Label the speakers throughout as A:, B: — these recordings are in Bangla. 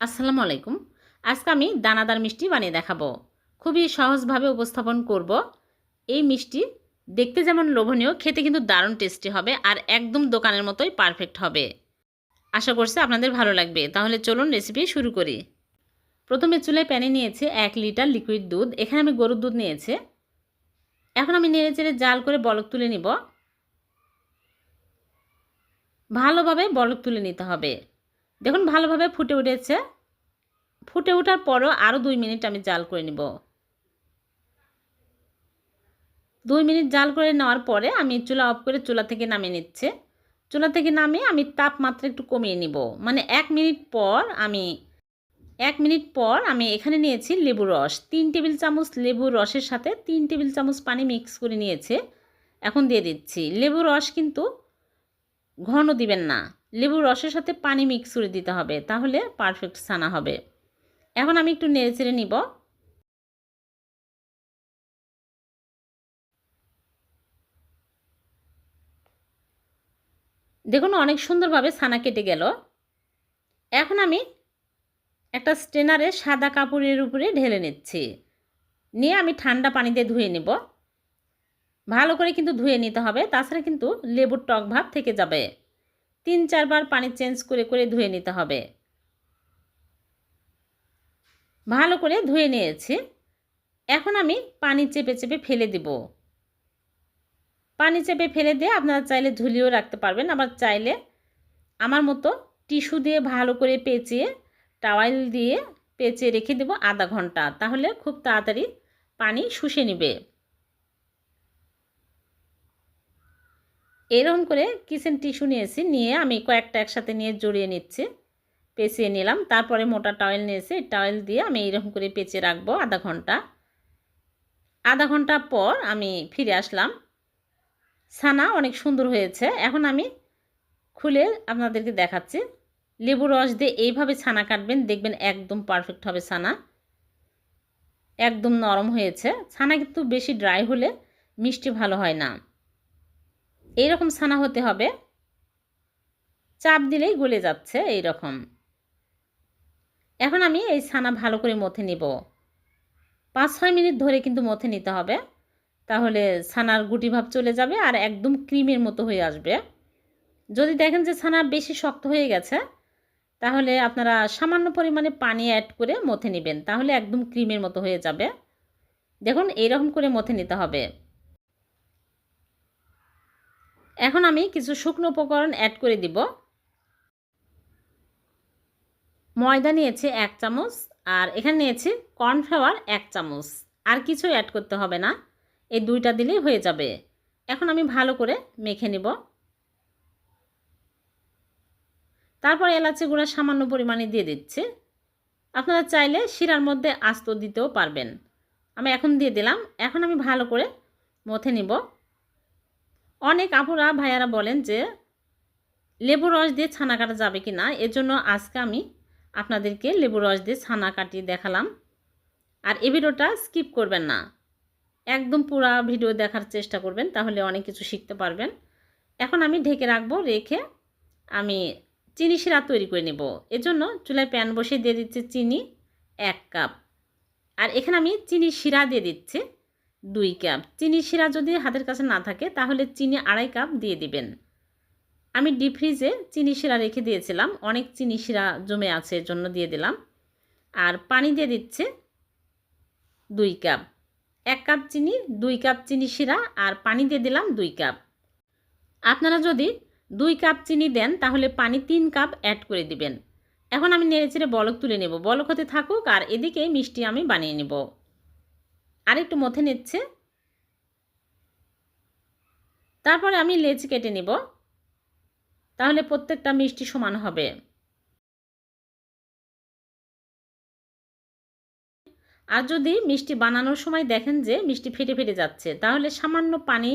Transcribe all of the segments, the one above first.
A: আসসালামু আলাইকুম। আজকে আমি দানাদার মিষ্টি বানিয়ে দেখাবো। খুবই সহজভাবে উপস্থাপন করব। এই মিষ্টি দেখতে যেমন লোভনীয়, খেতে কিন্তু দারুণ টেস্টি হবে আর একদম দোকানের মতোই পারফেক্ট হবে। আশা করছি আপনাদের ভালো লাগবে। তাহলে চলুন রেসিপি শুরু করি। প্রথমে চুলায় প্যানে নিয়েছে এক লিটার লিকুইড দুধ। এখানে আমি গরুর দুধ নিয়েছে। এখন আমি নেড়ে চেড়ে জাল করে বলক তুলে নিব। ভালোভাবে বলক তুলে নিতে হবে। দেখুন ভালোভাবে ফুটে উঠেছে। ফুটে ওঠার পরও আরও দুই মিনিট আমি জাল করে নিব। দুই মিনিট জাল করে নেওয়ার পরে আমি চুলা অফ করে চুলা থেকে নামিয়ে নিচ্ছে। চুলা থেকে নামিয়ে আমি তাপমাত্রা একটু কমিয়ে নিব। মানে এক মিনিট পর আমি, এক মিনিট পর আমি এখানে নিয়েছি লেবু রস। তিন টেবিল চামচ লেবুর রসের সাথে তিন টেবিল চামচ পানি মিক্স করে নিয়েছে। এখন দিয়ে দিচ্ছি। লেবু রস কিন্তু ঘন দিবেন না। লেবুর রসের সাথে পানি মিক্স করে দিতে হবে, তাহলে পারফেক্ট ছানা হবে। এখন আমি একটু নেড়ে চেড়ে নিব। দেখুন, অনেক সুন্দরভাবে ছানা কেটে গেল। এখন আমি একটা স্টেনারে সাদা কাপড়ের উপরে ঢেলে নিচ্ছি। নিয়ে আমি ঠান্ডা পানিতে ধুয়ে নেব। ভালো করে কিন্তু ধুয়ে নিতে হবে, তাছাড়া কিন্তু লেবুর টক ভাব থেকে যাবে। তিন চারবার পানি চেঞ্জ করে করে ধুয়ে নিতে হবে। ভালো করে ধুয়ে নিয়েছি। এখন আমি পানি চেপে চেপে ফেলে দিব। পানি চেপে ফেলে দিয়ে আপনারা চাইলে ঝুলিয়েও রাখতে পারবেন। আবার চাইলে আমার মতো টিস্যু দিয়ে ভালো করে পেঁচিয়ে টাওয়াইল দিয়ে পেঁচিয়ে রেখে দেব আধা ঘণ্টা। তাহলে খুব তাড়াতাড়ি পানি শুষে নিবে। এরকম করে কিচেন টিস্যু নিয়েছি নিয়ে আমি কয়েকটা একসাথে নিয়ে জড়িয়ে নিচ্ছি। পেঁচিয়ে নিলাম, তারপরে মোটা টাওয়েল নিয়েছি টাওয়েল দিয়ে আমি এইরকম করে পেঁচে রাখব আধা ঘণ্টা। আধা ঘণ্টা পর আমি ফিরে আসলাম। ছানা অনেক সুন্দর হয়েছে। এখন আমি খুলে আপনাদেরকে দেখাচ্ছি। লেবু রস দিয়ে এইভাবে ছানা কাটবেন, দেখবেন একদম পারফেক্ট হবে ছানা। একদম নরম হয়েছে। ছানা কিন্তু বেশি ড্রাই হলে মিষ্টি ভালো হয় না। এইরকম ছানা হতে হবে। চাপ দিলেই গলে যাচ্ছে এই রকম এখন আমি এই ছানা ভালো করে মথে নিব। পাঁচ ছয় মিনিট ধরে কিন্তু মথে নিতে হবে। তাহলে ছানার গুটি ভাব চলে যাবে আর একদম ক্রিমের মতো হয়ে আসবে। যদি দেখেন যে ছানা বেশি শক্ত হয়ে গেছে, তাহলে আপনারা সামান্য পরিমাণে পানি অ্যাড করে মথে নেবেন। তাহলে একদম ক্রিমের মতো হয়ে যাবে। দেখুন, এইরকম করে মথে নিতে হবে। এখন আমি কিছু শুকনো উপকরণ অ্যাড করে দিব। ময়দা নিয়েছি এক চামচ আর এখানে নিয়েছি কর্নফ্লাওয়ার এক চামচ। আর কিছু অ্যাড করতে হবে না, এই দুইটা দিলেই হয়ে যাবে। এখন আমি ভালো করে মেখে নিব। তারপর এলাচি গুঁড়া সামান্য পরিমাণে দিয়ে দিচ্ছি। আপনারা চাইলে শিরার মধ্যে আস্ত দিতেও পারবেন। আমি এখন দিয়ে দিলাম। এখন আমি ভালো করে মথে নিব। অনেক আপুরা ভাইয়ারা বলেন যে, লেবু রস দিয়ে ছানা কাটা যাবে কি না এজন্য আজকে আমি আপনাদেরকে লেবু রস দিয়ে ছানা কাটিয়ে দেখালাম। আর এই ভিডিওটা স্কিপ করবেন না। একদম পুরা ভিডিও দেখার চেষ্টা করবেন, তাহলে অনেক কিছু শিখতে পারবেন। এখন আমি ঢেকে রাখব, রেখে আমি চিনি শিরা তৈরি করে নেব। এজন্য চুলায় প্যান বসে দিয়ে দিচ্ছি চিনি এক কাপ। আর এখানে আমি চিনি শিরা দিয়ে দিচ্ছি। দুই কাপ। চিনি শিরা যদি হাতের কাছে না থাকে, তাহলে চিনি আড়াই কাপ দিয়ে দিবেন। আমি ডিপ ফ্রিজে চিনি শিরা রেখে দিয়েছিলাম। অনেক চিনি শিরা জমে আছে জন্য দিয়ে দিলাম। আর পানি দিয়ে দিচ্ছে দুই কাপ। এক কাপ চিনি, দুই কাপ চিনি শিরা আর পানি দিয়ে দিলাম দুই কাপ। আপনারা যদি দুই কাপ চিনি দেন, তাহলে পানি তিন কাপ অ্যাড করে দিবেন। এখন আমি নেড়ে চেড়ে বলক তুলে নেব। বলক হতে থাকুক আর এদিকে মিষ্টি আমি বানিয়ে নেব। আর একটু মথে নিচ্ছে। তারপরে আমি লেচ কেটে নেব। তাহলে প্রত্যেকটা মিষ্টি সমান হবে। আর যদি মিষ্টি বানানোর সময় দেখেন যে মিষ্টি ফেটে ফেটে যাচ্ছে, তাহলে সামান্য পানি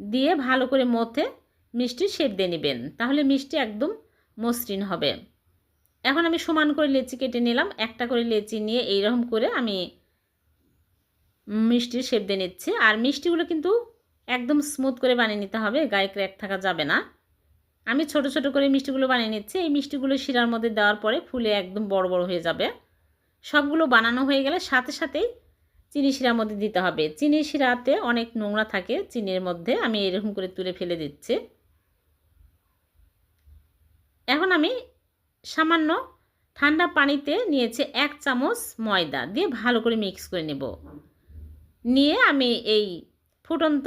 A: দিয়ে ভালো করে মথে মিষ্টি শেপ দিয়ে নেবেন। তাহলে মিষ্টি একদম মসৃণ হবে। এখন আমি সমান করে লেচি কেটে নিলাম। একটা করে লেচি নিয়ে এইরকম করে আমি মিষ্টির শেপ দিয়ে নিচ্ছি। আর মিষ্টিগুলো কিন্তু একদম স্মুথ করে বানিয়ে নিতে হবে, গায়ে ক্র্যাক থাকা যাবে না। আমি ছোট ছোট করে মিষ্টিগুলো বানিয়ে নিচ্ছি। এই মিষ্টিগুলো শিরার মধ্যে দেওয়ার পরে ফুলে একদম বড় বড় হয়ে যাবে। সবগুলো বানানো হয়ে গেলে সাথে সাথেই চিনি শিরার মধ্যে দিতে হবে। চিনি শিরাতে অনেক নোংরা থাকে, চিনির মধ্যে আমি এরকম করে তুলে ফেলে দিচ্ছি। এখন আমি সামান্য ঠান্ডা পানিতে নিয়েছে এক চামচ ময়দা দিয়ে ভালো করে মিক্স করে নেব। নিয়ে আমি এই ফুটন্ত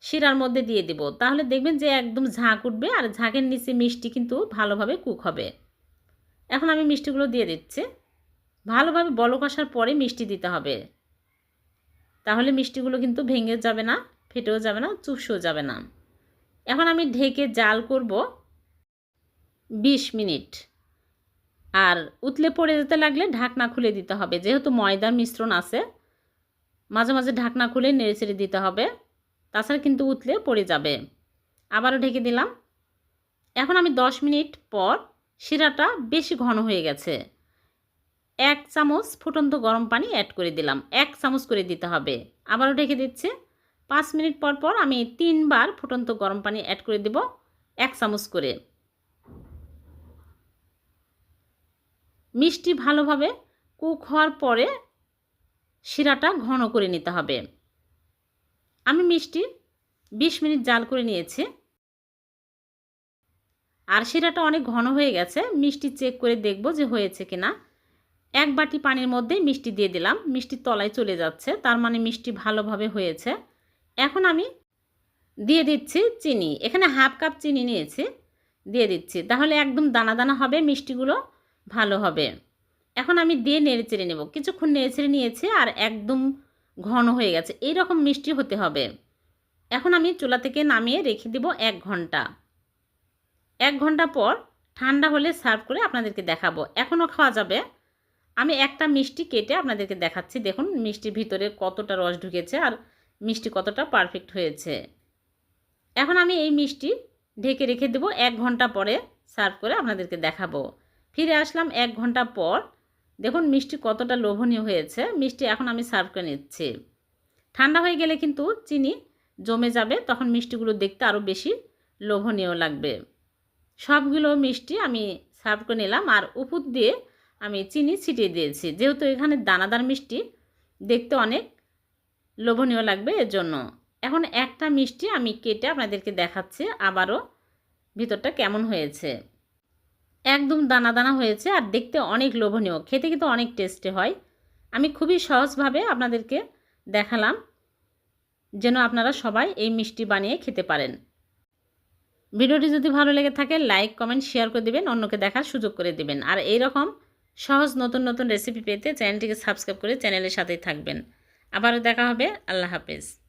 A: শিরার মধ্যে দিয়ে দেব। তাহলে দেখবেন যে একদম ঝাঁক উঠবে আর ঝাঁকের নিচে মিষ্টি কিন্তু ভালোভাবে কুক হবে। এখন আমি মিষ্টিগুলো দিয়ে দিচ্ছি। ভালোভাবে বলক আসার পরে মিষ্টি দিতে হবে। তাহলে মিষ্টিগুলো কিন্তু ভেঙে যাবে না, ফেটেও যাবে না চুপসেও যাবে না। এখন আমি ঢেকে জাল করব বিশ মিনিট। আর উতলে পড়ে যেতে লাগলে ঢাকনা খুলে দিতে হবে। যেহেতু ময়দার মিশ্রণ আছে মাঝে মাঝে ঢাকনা খুলে নেড়ে চেড়ে দিতে হবে। তাছাড়া কিন্তু উতলে পড়ে যাবে। আবারও ঢেকে দিলাম। এখন আমি দশ মিনিট পর শিরাটা বেশি ঘন হয়ে গেছে। এক চামচ ফুটন্ত গরম পানি অ্যাড করে দিলাম। এক চামচ করে দিতে হবে। আবারও ঢেকে দিচ্ছে। পাঁচ মিনিট পর পর আমি তিনবার ফুটন্ত গরম পানি অ্যাড করে দেব এক চামচ করে। মিষ্টি ভালোভাবে কুক হওয়ার পরে শিরাটা ঘন করে নিতে হবে। আমি মিষ্টি বিশ মিনিট জাল করে নিয়েছি। আর শিরাটা অনেক ঘন হয়ে গেছে, মিষ্টি চেক করে দেখব যে হয়েছে কিনা। এক বাটি পানির মধ্যে মিষ্টি দিয়ে দিলাম, মিষ্টি তলায় চলে যাচ্ছে, তার মানে মিষ্টি ভালোভাবে হয়েছে। এখন আমি দিয়ে দিচ্ছি চিনি, এখানে হাফ কাপ চিনি নিয়েছি, দিয়ে দিচ্ছি। তাহলে একদম দানা দানা হবে, মিষ্টিগুলো ভালো হবে। এখন আমি দিয়ে নেড়ে চেড়ে নেব। কিছুক্ষণ নেড়ে চেড়ে নিয়েছি আর একদম ঘন হয়ে গেছে। এই রকম মিষ্টি হতে হবে। এখন আমি চুলা থেকে নামিয়ে রেখে দেব এক ঘণ্টা। এক ঘণ্টা পর ঠান্ডা হলে সার্ভ করে আপনাদেরকে দেখাবো। এখনও খাওয়া যাবে। আমি একটা মিষ্টি কেটে আপনাদেরকে দেখাচ্ছি। দেখুন মিষ্টির ভিতরে কতটা রস ঢুকেছে আর মিষ্টি কতটা পারফেক্ট হয়েছে। এখন আমি এই মিষ্টি ঢেকে রেখে দেবো। এক ঘণ্টা পরে সার্ভ করে আপনাদেরকে দেখাবো। ফিরে আসলাম এক ঘণ্টা পর। দেখুন মিষ্টি কতটা লোভনীয় হয়েছে। মিষ্টি এখন আমি সার্ভ করে নিচ্ছি। ঠান্ডা হয়ে গেলে কিন্তু চিনি জমে যাবে, তখন মিষ্টিগুলো দেখতে আরও বেশি লোভনীয় লাগবে। সবগুলো মিষ্টি আমি সার্ভ করে নিলাম আর উপর দিয়ে আমি চিনি ছিটিয়ে দিয়েছি। যেহেতু এখানে দানাদার মিষ্টি, দেখতে অনেক লোভনীয় লাগবে এর জন্য এখন একটা মিষ্টি আমি কেটে আপনাদেরকে দেখাচ্ছি আবারও ভিতরটা কেমন হয়েছে। একদম দানা দানা হয়েছে আর দেখতে অনেক লোভনীয়। খেতে কিন্তু অনেক টেস্টে হয়। আমি খুবই সহজভাবে আপনাদেরকে দেখালাম যেন আপনারা সবাই এই মিষ্টি বানিয়ে খেতে পারেন। ভিডিওটি যদি ভালো লেগে থাকে লাইক কমেন্ট শেয়ার করে দেবেন, অন্যকে দেখার সুযোগ করে দেবেন। আর এই রকম সহজ নতুন নতুন রেসিপি পেতে চ্যানেলটিকে সাবস্ক্রাইব করে চ্যানেলের সাথেই থাকবেন। আবারও দেখা হবে। আল্লাহ হাফেজ।